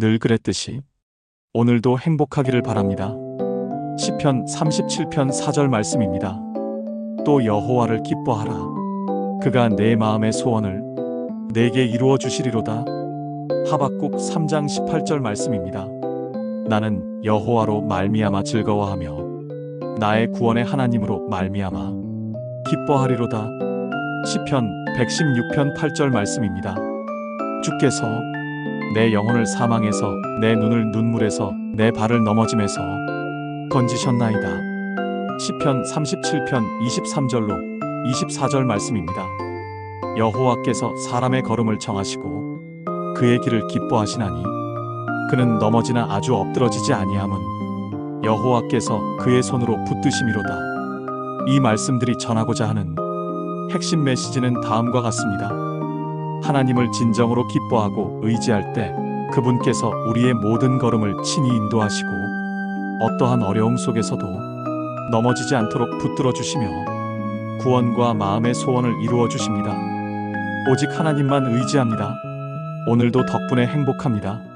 늘 그랬듯이 오늘도 행복하기를 바랍니다. 시편 37편 4절 말씀입니다. 또 여호와를 기뻐하라. 그가 내 마음의 소원을 내게 이루어 주시리로다. 하박국 3장 18절 말씀입니다. 나는 여호와로 말미암아 즐거워하며 나의 구원의 하나님으로 말미암아 기뻐하리로다. 시편 116편 8절 말씀입니다. 주께서 내 영혼을 사망해서 내 눈을 눈물에서 내 발을 넘어짐에서 건지셨나이다. 시편 37편 23절로 24절 말씀입니다. 여호와께서 사람의 걸음을 정하시고 그의 길을 기뻐하시나니 그는 넘어지나 아주 엎드러지지 아니함은 여호와께서 그의 손으로 붙드심이로다. 이 말씀들이 전하고자 하는 핵심 메시지는 다음과 같습니다. 하나님을 진정으로 기뻐하고 의지할 때 그분께서 우리의 모든 걸음을 친히 인도하시고 어떠한 어려움 속에서도 넘어지지 않도록 붙들어 주시며 구원과 마음의 소원을 이루어 주십니다. 오직 하나님만 의지합니다. 오늘도 덕분에 행복합니다.